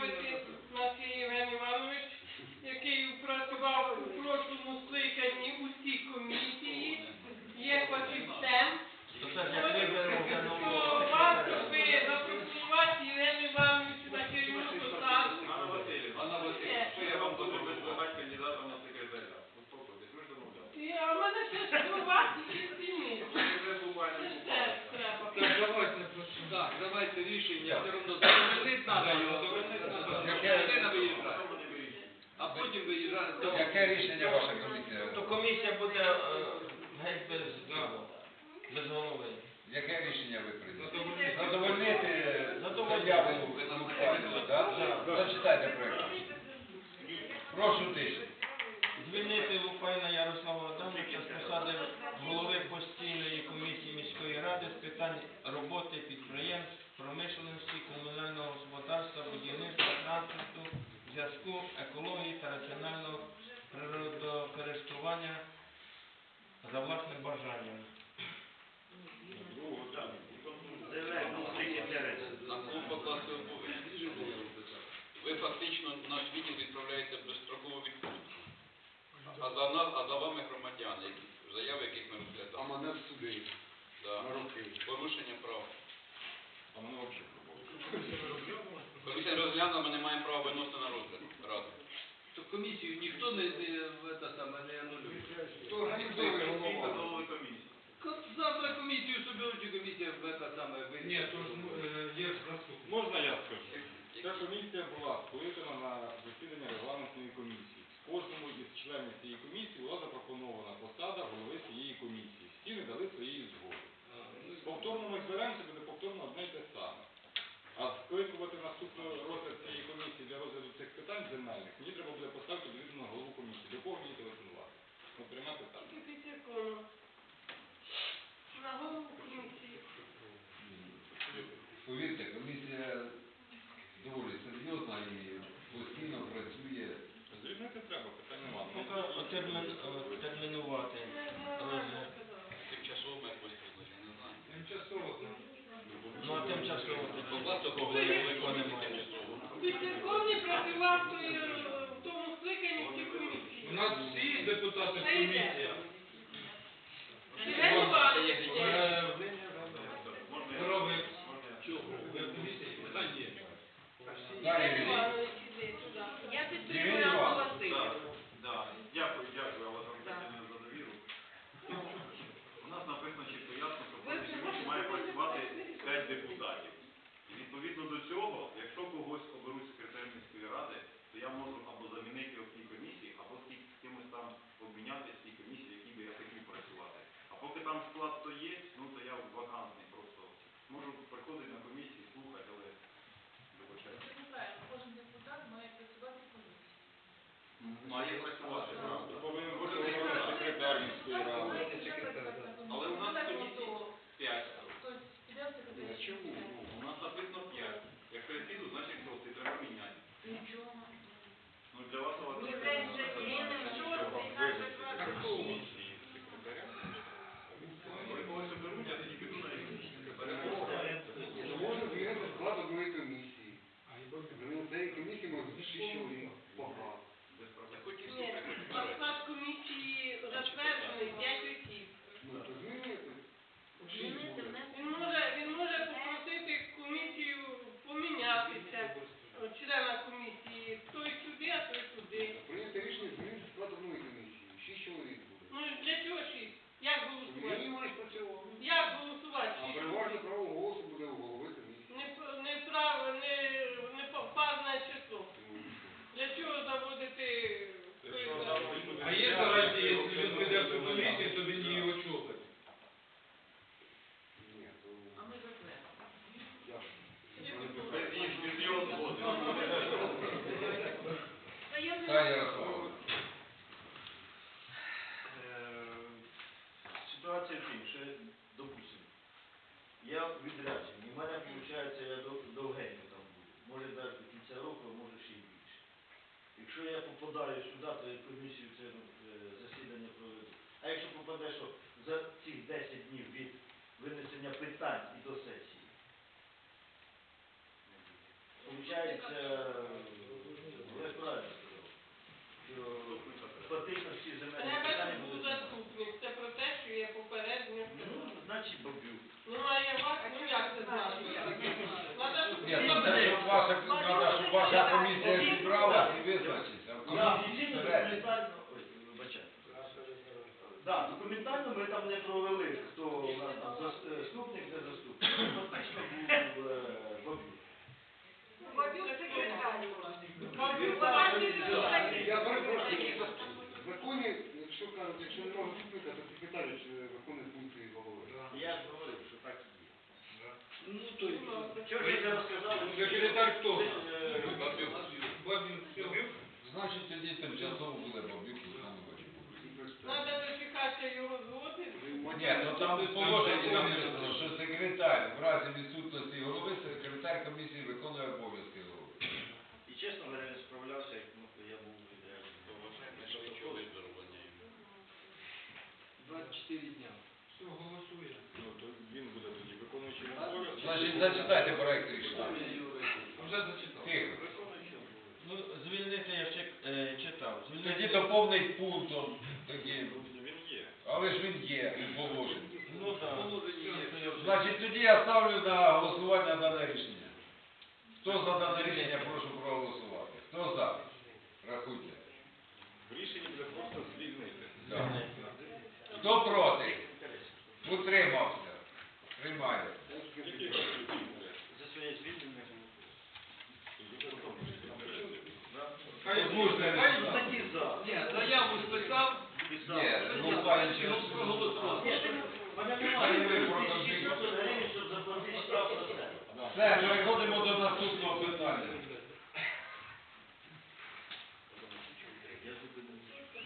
пам'яті Матвій Євген Іванович, який працював у прошлому скликанні усі комісії, є фахівцем. Варто би запропонувати Євгену Івановичу на керівну посаду. Анна Васильівна, що я вам дуже визвати кандидата на секретаря? А в мене ще ж до вас є сім'ї. Треба. Так, давайте рішення. Все одно, треба. потім виїжджати. Яке рішення ваша комісія? То комісія буде е, геть без, голови. Яке рішення ви прийняли? Задовольнити Задовольнити. заяву Зачитайте проект. Прошу тиші. Звільнити Лукайна Ця комісія була скликана на засідання регламентної комісії. Кожному із членів цієї комісії була запропонована посада голови цієї комісії. Всі не дали своєї згоди. Повторно ми зберемося, буде повторно одне й те саме. А скликувати наступний розгляд цієї комісії для розгляду цих питань земельних, мені треба буде поставити відповідно голову комісії. До кого мені телефонувати? Ну, пряме питання. Повірте, треба термін, е, термінувати. Е, тимчасово якось призначення, не. Тимчасово. Ну, а тимчасово. Багато проблем виконуємо. Підцерковні працював в тому скликанні в цій комісії. У нас всі депутати комісія. має працювати. правильно? комісії, то він виходить, як правильно сказав, що фактично всі земельні Треба, питання щоб був будуть. заступник. Це про те, що я попередньо Ну, сказала. значить, бабюк. Ну, а я вас, ну як це знати? Надо, щоб Ні, було ну, щоб ваша, надо, щоб ваша комісія зібралась і визначиться. В Да, комісії офіційно всередині. документально, ой, вибачайте. Да, документально ми там не провели, хто у нас там е, заступник, не заступник. Фактично був е, бабюк. Я перепрошую, в законі, якщо кажуть, якщо немає заступника, то секретар чи виконує функції голови. Я ж говорив, що так і є. Ну, то й... Чого ж ви не розказали? Секретар хто? Е, Бабін Значить, тоді тимчасово буде Бабюк. Надо вичекати його згоди. Ні, ну там положення написано, що секретар в разі відсутності голови, секретар комісії виконує обов'язки голови. І чесно говоря, не справлявся, як ну, я був відряджений. 24 дня. Все, голосує. Ну, то він буде тоді виконуючий обов'язки. Значить, зачитайте проект рішення. Вже зачитав. Тихо. Ну, звільнити я ще е, читав. Тоді Звільнити, доповнить пунктом. Але ж він є у положенні. ну так. Значить, тоді я ставлю на голосування дане рішення. Хто за дане рішення, прошу проголосувати. Хто за? Рахуйте. В рішенні буде просто звільнити. Так. Хто проти? Утримався. За. Хай Озвучте Все, переходимо до наступного питання.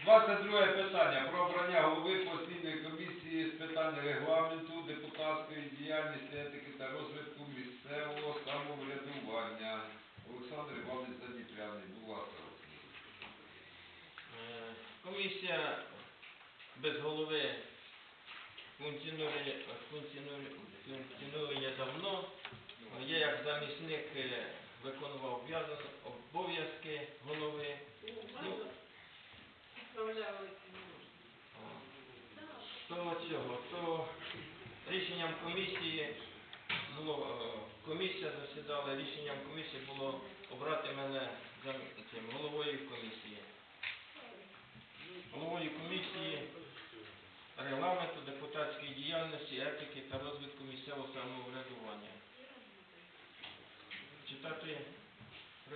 22 питання про обрання голови постійної комісії з питань регламенту, депутатської діяльності, етики та розвитку місцевого самоврядування. Олександр Іванович Задіпляний, будь ласка. Е, Комісія без голови функціонує, функціонує, функціонує давно. Я як замісник е, виконував обов'язки голови. Ну. То цього, то рішенням комісії було, е, комісія засідала, рішенням комісії було обрати мене головою комісії. Головою комісії регламенту, депутатської діяльності, етики та розвитку місцевого самоврядування. Читати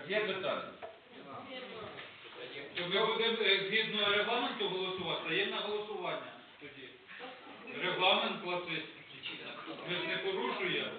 Є питання? Ви ми будемо е, згідно регламенту голосувати, є на голосування тоді. Регламент платить. Ми ж не порушуємо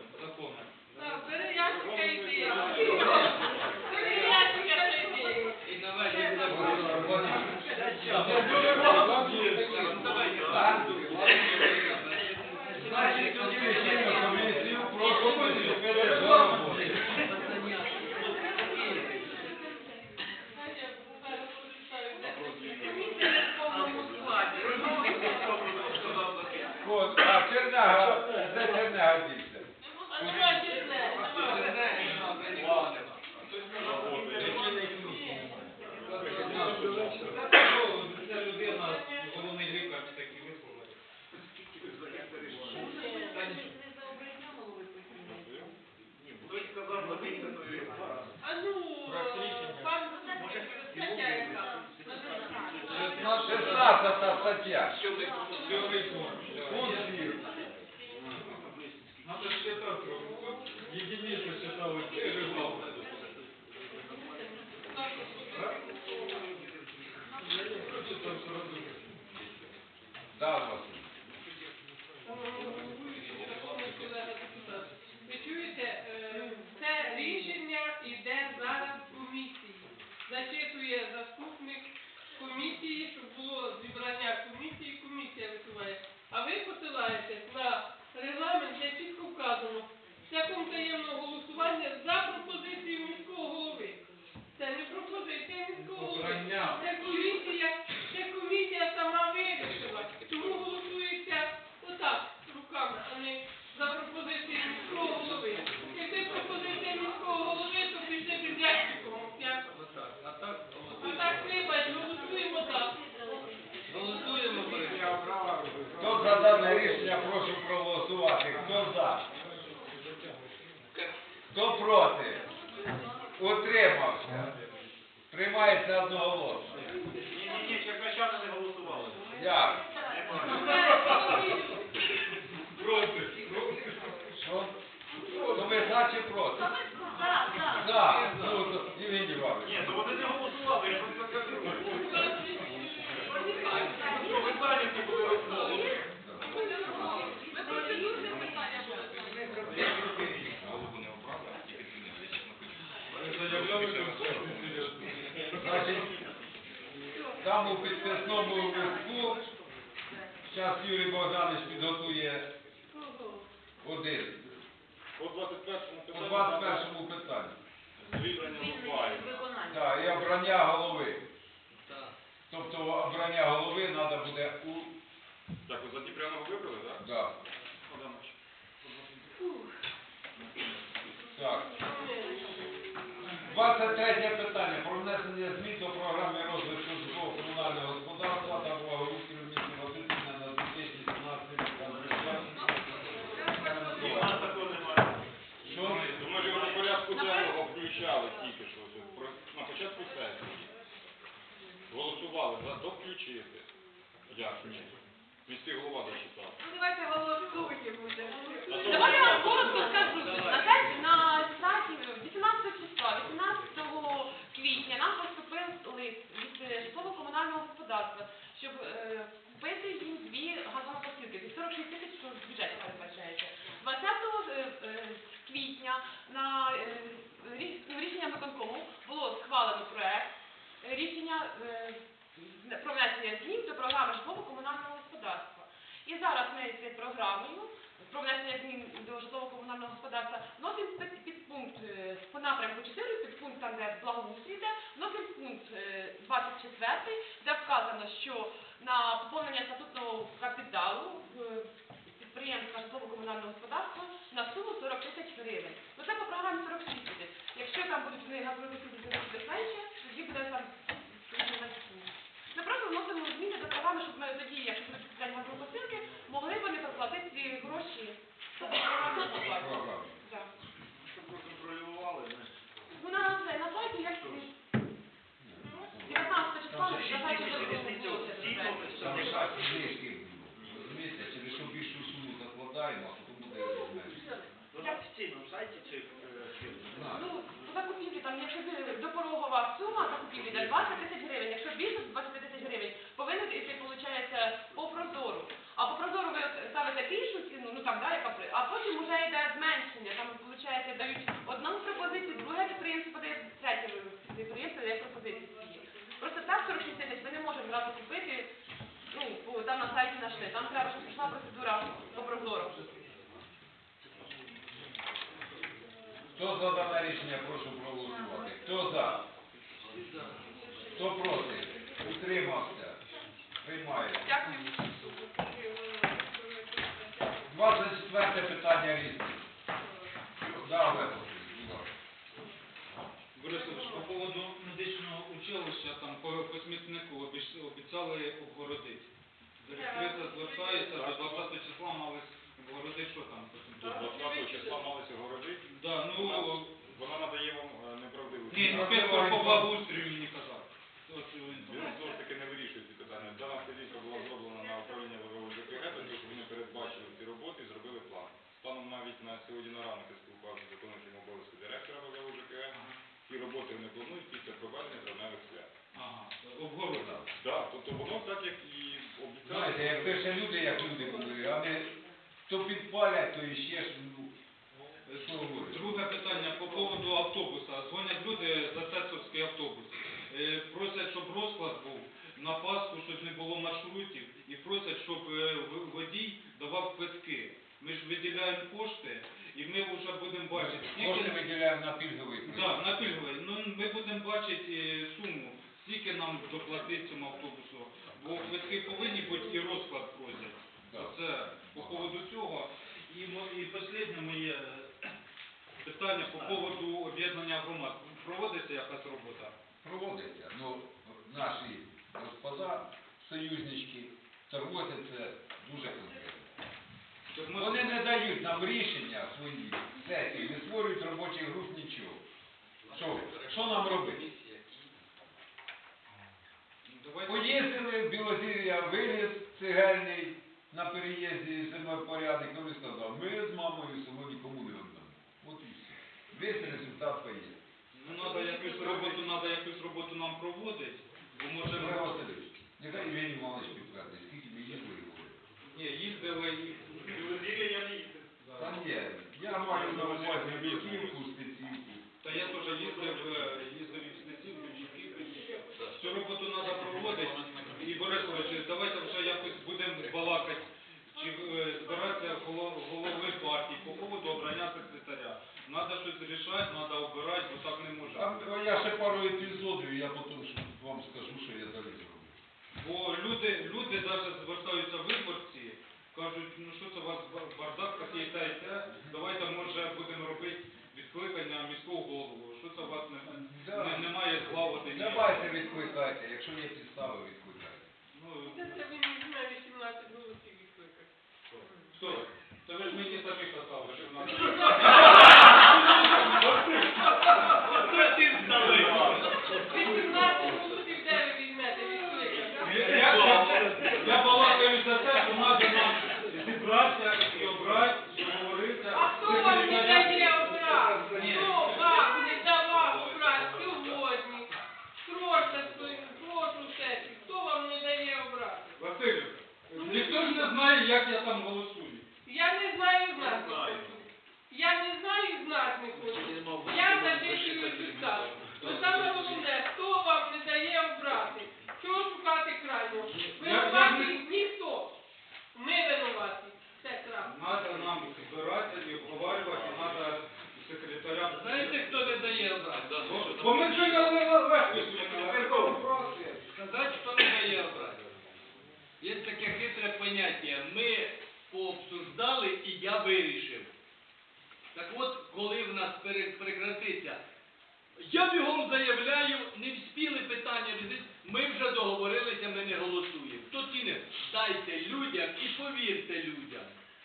за чи проти? Так, так. За. Ну, то, Євгеній Іванович. Ні, то вони не голосували, я просто кажу. Були серйозно. Значить, там у підписному листку, зараз Юрій Богданович підготує один. По 21 По питанню 21 питанню. звільнення виконання. Так, і обрання голови. Так. Тобто обрання голови треба буде у... Так, ви за Дніпряного вибрали, так? Да. Адамович. Так. 23 питання про внесення змін до програми розвитку житлового комунального господарства та благоустрою місті Васильівна на 2017 Ні, у нас такого немає. Що? То ми ж його до порядку денного включали тільки що. Це про- На початку сесії. Голосували за довключити. Як ні? Міський голова дочитав. Ну давайте голосуємо. А то Давай я ви- коротко скажу. На сайті, на сайті 18 числа, 18 квітня нам поступив лист від е, житлово-комунального господарства, щоб е, купити їм дві газонокосілки. Від 46 тисяч, що в бюджеті передбачається. 20 е, е, квітня на е, рі- ну, рішенням виконкому було схвалено проект е, рішення е, про внесення змін до програми житлово-комунального господарства. І зараз ми цією програмою про змін до житлово-комунального господарства під, підпункт е, по напрямку 4, підпункт там, де благоустрій йде, пункт е, 24, де вказано, що на поповнення статутного капіталу е, підприємства житлово-комунального господарства на суму 40 тисяч гривень. Ну це по програмі 46 тисяч. Якщо там будуть вони газовики менше, тоді буде там ми просто вносимо зміни до програми, щоб ми тоді, якщо Щоб проконтролювали, знаєш. Ну на це на сайті як 19 числа Там на сайті вже. Розумієте, через що більшу суму закладаємо, а потім буде зменшення. Ну, на офіційному сайті цих е, фірм. Ну, закупівлі, там, якщо ви- допорогова сума закупівлі йде 20 тисяч гривень, якщо більше 20 тисяч гривень, повинен йти, виходить, по прозору. А по прозору ви от ставите більшу ціну, ну там, да, яка при- а потім вже йде зменшення. Там, виходить, дають одну пропозицію, друге підприємство подає, третє підприємство дає пропозицію свої. Просто так 46 тисяч зразу купити, ну, там на сайті знайшли. Там треба, щоб пішла процедура по прозору. Хто за дане рішення, прошу проголосувати. Хто за? Хто проти? Утримався. Приймається. Дякую. 24 питання різне. Да, Олег Васильович, будь ласка. Борисович, по поводу медичного училища, там по, по смітнику обіч- обіцяли обгородити. Директриса звертається, до 20 числа мали обгородити, що там? До 20 числа малися городити. Да, ну, Вона надає вам е, неправдиву ні, інспектор по благоустрою мені казав. От він Він знову ж таки не вирішує ці питання. Дана вказівка була зроблена на управління ВВО ЖКГ, тому що вони передбачили ці роботи і зробили план. Станом навіть на сьогодні на ранок я спілкувався з виконуючим обов'язки директора ВВО ЖКГ. Ці роботи вони планують після проведення травневих свят. Ага, обгородив. Так, тобто воно так, як і обіцяли. Знаєте, як пише люди, як люди були, а не то підпалять, то іще ж, ну, що говорить. Друге питання по поводу автобуса. Дзвонять люди за Цецовський автобус. Е, Просять, щоб розклад був на Пасху, щоб не було маршрутів, і просять, щоб е, в- водій давав квитки. Ми ж виділяємо кошти, і ми вже будемо бачити, Кошти виділяємо на пільговий да, на пільговий. Ну ми будемо бачити е, суму, скільки нам доплатити цьому автобусу. Бо квитки повинні бути і розклад просять. Це по поводу цього. І, мо- і останнє моє е, питання по поводу об'єднання громад. Проводиться якась робота? Проводиться. Ну, наші господа, союзнички, торгуються дуже конкретно. Щоб ми- Вони не дають нам рішення свої сесії, не створюють робочих груп, нічого. Що, що нам робити? Поїздили, Білозір'я виліз цегельний на переїзді землепорядник, і він сказав, ми з мамою село нікому не віддамо. От і все. Весь результат поїзд. Ну, надо якусь роботу, надо якусь роботу нам проводити, бо може... Олег Васильович, нехай Євгеній Іванович підтвердить, скільки ми їздили і говорили. Ні, їздили і... Та ні, я маю на увазі Віківку, спецівку. Та я теж їздив, е, їздив і в Снецівку, і в. Цю роботу треба проводити. І Борисович, давайте вже якось будемо балакати, чи е, збиратися голови партії по поводу обрання секретаря. Треба щось рішати, треба обирати, бо так не може. А я ще пару епізодів, я потім вам скажу, що я далі зроблю. Бо люди, люди навіть звертаються виборці, кажуть, ну що це у вас ба- бардак такий та і те, давайте може будемо робити відкликання міського голову. Що це у вас не, Да. не, немає? Не Давайте відкликайте, якщо є підстави, відкликайте. Ну, Це це він візьме 18 голосів відкликати. хто? Це ви ж мені самі казали, що в нас... Оце ти здали. 18 голосів де ви візьмете відкликати? Я, я, я балакаю за те, що треба нам зібратися і обрати, і говорити. А хто вам не дає обрати? Хто вам не давав обрати сьогодні? Прошу, прошу сесію, хто вам не дає обрати? Василь, ніхто ж не знає, як я там голосую. Я не знаю знати не хочу. Я не знаю знати не хочу. Я зачитую читав. Ну саме головне, хто вам не дає обрати? Чого шукати крайнього? Винуваті ніхто. Ми винуваті. Це крапка. Треба нам збиратися і обговорювати, і треба секретаря. Знаєте, хто не дає обрати? Бо- Бо ми прийняли легко Сказати, хто не дає обрати. Є таке хитре поняття. Ми пообсуждали і я вирішив. Так от, коли в нас прекратиться, я бігом заявляю, не вспіли питання різати, ми вже договорилися, ми не голосуємо. Хто ціни, дайте людям і повірте людям.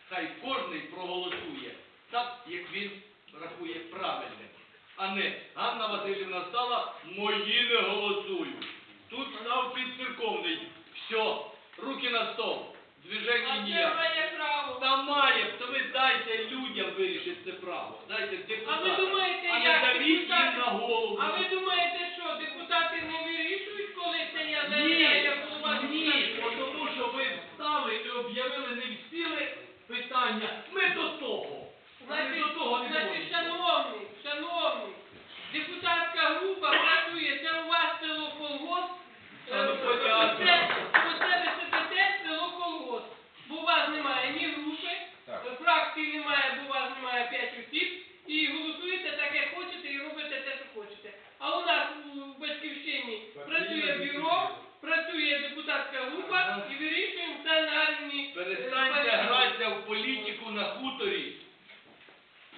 Хай кожний проголосує так, як він рахує правильним. А не Ганна Васильівна стала, мої не голосують. Тут став підцерковний. Все, руки на стол. Движення ніяк. Право. Та має, то ви дайте людям вирішити це право. Дайте А ви думаєте, а не як їм депутати? на голову. А ви думаєте, що депутати не вирішують, коли це я заявляю, як голова ні, бо тому що ви встали і об'явили не встіли питання. Ми до того. Ми до того не значить, можемо. шановні, шановні, депутатська група працює, це у вас село колгосп, Та ну, е, понятно. оце, оце ви сидите село колгосп, бо у вас немає ні групи, Так. е, фракції немає, бо у вас немає п'ять осіб, і голосуєте так, як хочете, і робите те, що хочете. А у нас у батьківщині працює бюро, працює депутатська група і вирішуємо це на рівні. е, Перестаньте партії. гратися в політику на хуторі.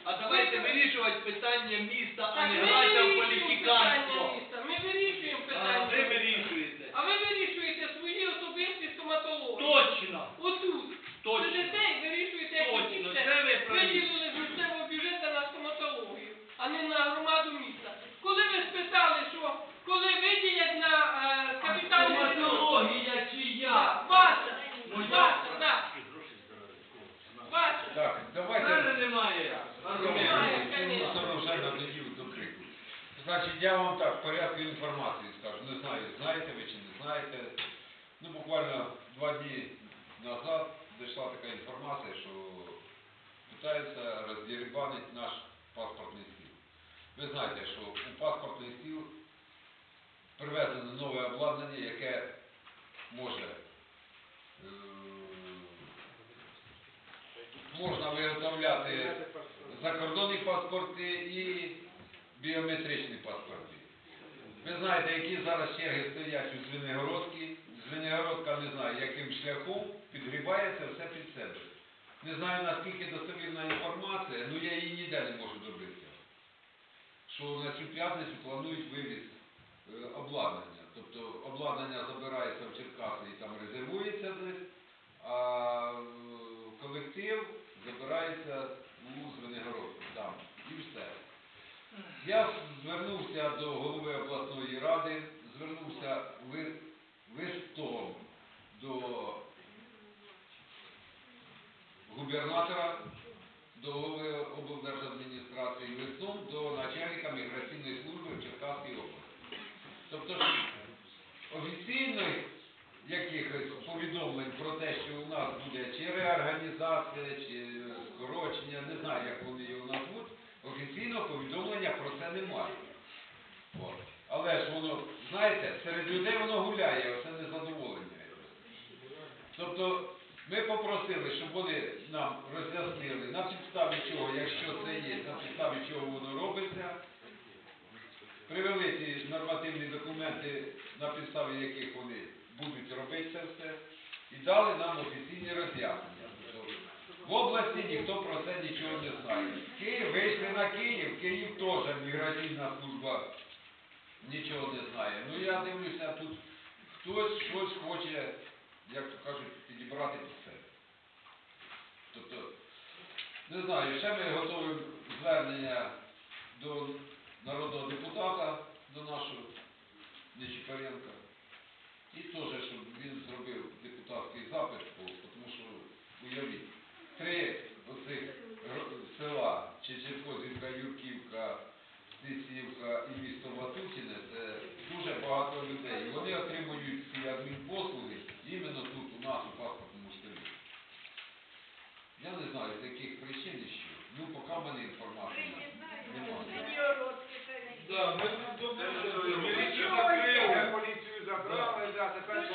А давайте вирішувати питання міста, а Так, не ми гратися в вирішуємо питання політиканство. міста, ми вирішуємо А питання. ви вирішуєте. А ви вирішуєте свої особисті стоматології. Точно, Отут. точно. Сидите і вирішуєте, як Точно, хотіте. це ви праві. Виділили з місцевого бюджету на стоматологію, а не на громаду міста. Коли ви спитали, що коли виділять на е, капітальний ремонт? Стоматологія чия? Так, Ваша, Моя. ваша, так, ваша. Так, давайте. Мене немає. Немає, Цю конечно. сторону вже надоїв до крику. Значить, я вам так, в порядку інформації скажу. Не знаю, знаєте ви чи не знаєте. Ну, буквально два дні назад дійшла така інформація, що питаються роздірібанити наш паспортний стіл. Ви знаєте, що у паспортний стіл привезено нове обладнання, яке може е, можна виготовляти закордонні паспорти і біометричні паспорти. Ви знаєте, які зараз черги стоять у Звенигородці. Звенигородка не знаю, яким шляхом підгрібає це все під себе. Не знаю, наскільки достовірна інформація, але я її ніде не можу добитися. Що на цю п'ятницю планують вивіз е, обладнання. Тобто обладнання забирається в Черкаси і там резервується десь, а е, колектив забирається у Звенигородку, там, і все. Я звернувся до голови обласної ради, звернувся листом до губернатора, до голови облдержадміністрації, листом до начальника міграційної служби в Черкаській області. Тобто офіційних якихось повідомлень про те, що у нас буде чи реорганізація, чи скорочення, не знаю, як вони його назвуть, офіційного повідомлення про це немає. От. Але ж воно, знаєте, серед людей воно гуляє, оце незадоволення. Тобто ми попросили, щоб вони нам роз'яснили, на підставі чого, якщо це є, на підставі чого воно робиться, привели ці нормативні документи, на підставі яких вони будуть робити це все, і дали нам офіційні роз'яснення. В області ніхто про це нічого не знає. Київ вийшли на Київ, Київ теж міграційна служба нічого не знає. Ну я дивлюся, тут хтось щось хоче, як то кажуть, підібрати під себе. Тобто, не знаю, ще ми готуємо звернення до народного депутата, до нашого Нечипаренка. І теж, щоб він зробив депутатський запит, тому що, уявіть, три оцих села Чечепозівка, Юрківка, Стисівка і місто Ватутіне це дуже багато людей. Вони отримують ці адмінпослуги іменно тут, у нас, у паспортному столі. Я не знаю, з яких причин і що. Ну, поки в мене інформації немає. Да, ми тут Це ж добре, ми міліцію Е, закрили. Поліцію забрали, да, тепер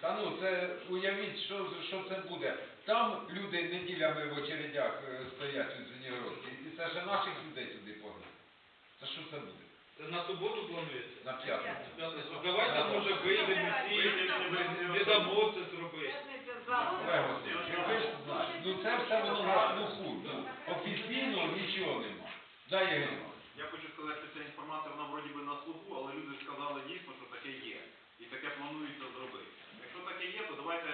Та ну, це уявіть, що, що це буде. Там люди неділями в очередях е, стоять у Звенігородці. І це ж наших людей туди погнали. Це що це буде? Це на суботу планується. На п'ятницю. П'ятницю. Давайте, може, вийдемо всі, не дамо це зробити. Ну це все воно на слуху. Ну, офіційно нічого нема. Дай я говорю. Я хочу сказати, що ця інформація, вона вроді би на слуху, але люди сказали дійсно, що таке є. І таке планується зробити. Якщо таке є, то давайте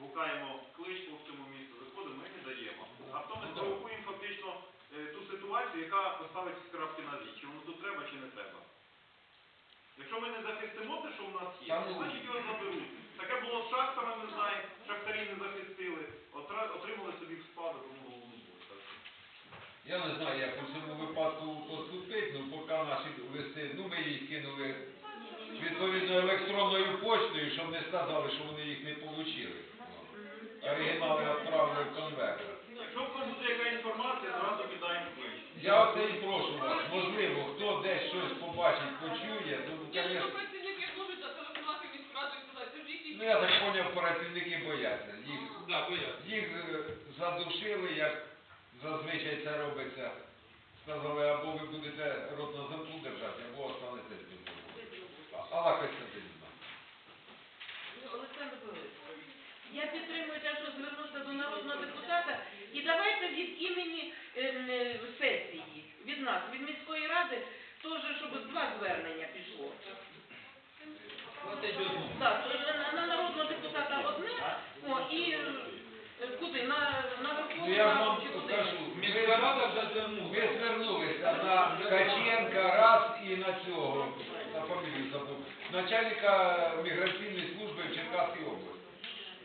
гукаємо клич по всьому місту, виходимо і не даємо. А потім ми спровокуємо фактично е, ту ситуацію, яка поставить крапки на «і». Чи воно тут треба, чи не треба. Якщо ми не захистимо те, що в нас є, Та ну. значить його заберуть. Таке було з шахтами, ми знаємо, шахтарі не захистили, отримали собі в спадок, ну, головну що Я не знаю, як у цьому випадку поступити, ну поки наші листи, ну ми їх кинули відповідно електронною почтою, щоб не сказали, що вони їх не отримали. Оригінали відправили в конвертах. Якщо в буде яка інформація, зразу кидаємо клич. Я оце і прошу вас, можливо, хто десь щось побачить, почує, ну, Ні, ну звісно, працівники можуть зателефонувати в міську раду і сказати, це ж якісь... ну я так зрозумів, працівники бояться. Їх, Да, бояться. їх е, задушили, як зазвичай це робиться. Сказали, або ви будете рот на замку держати, або останетесь без роботи. А не знаю. Олександр Борисович, я підтримую те, що звернувся до народного депутата, і давайте від імені ем, е, сесії, від нас, від міської ради, теж, щоб два звернення пішло. Давайте одну. Так, на, на народного депутата одне, о, і е, куди? На, на Ну Верховну я ж Раду вам чи куди? кажу, Міська ви, рада вже звернула. ви звернулися на Ткаченка раз і на цього, на фамілію забув, начальника міграційної служби в Черкаській області.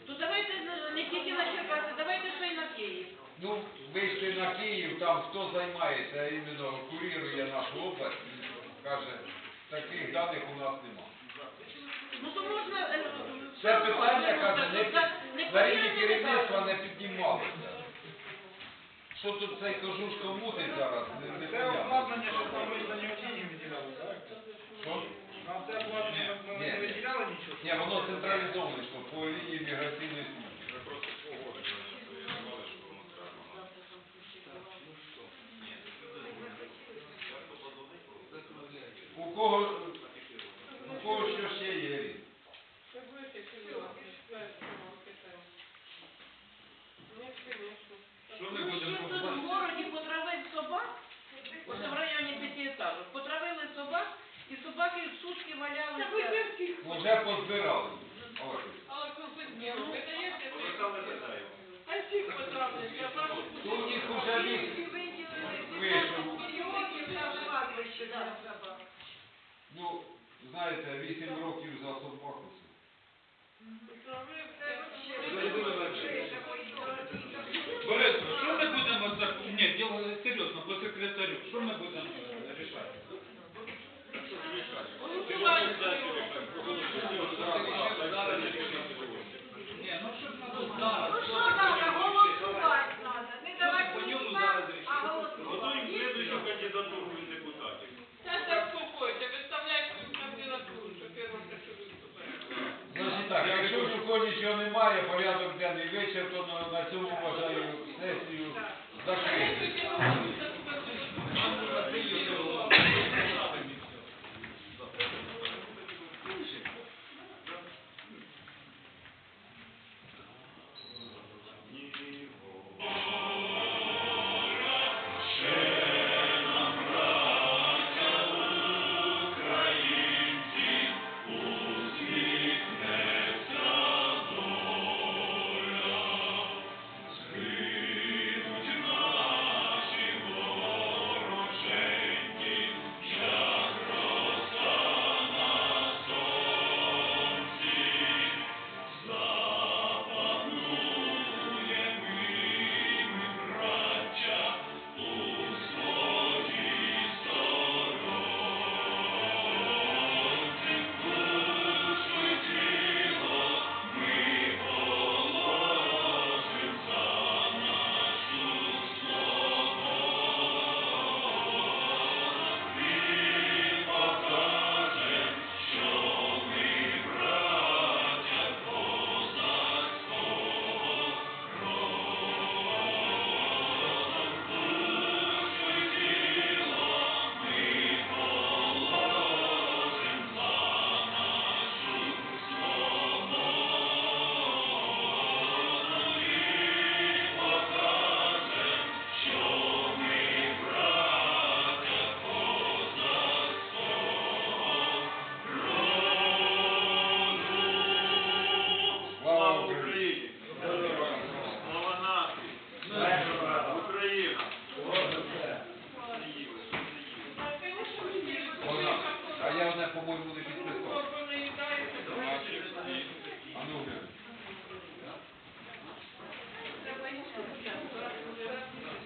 То давайте не- тільки на Черкаси, давайте ще й на Київ. Ну, вийшли на Київ, там хто займається, іменно курірує нашу область, каже, таких даних у нас нема. Ну то можна... е, Це питання, каже, не, за- під- на рівні керівництва не піднімалося. Що тут цей кожушко мутить зараз, не, не Це понятно. обладнання, що там ми за нього не виділяли, так? Що? Нам це обладнання ми не виділяли нічого? Ні, воно централізоване, що по лінії міграційної служби. Ми просто погодили, що я знали, що воно треба. Ні, люди дзвонять. Часто подзвонить, У кого, у кого ще є? Рід? Це буде ще чудово. Ні, звісно. Що ми Ну, ще будемо тут в городі потравив собак, оце в районі п'ятиэтажок, потравили собак, і собаки сутки валялися. Уже позбирали. Ось. Але Константин, ви даєте... Повертали питання. Хай Павлович, а прошу То у них уже весь вийшов. Ну, знаєте, 8 років за собаку.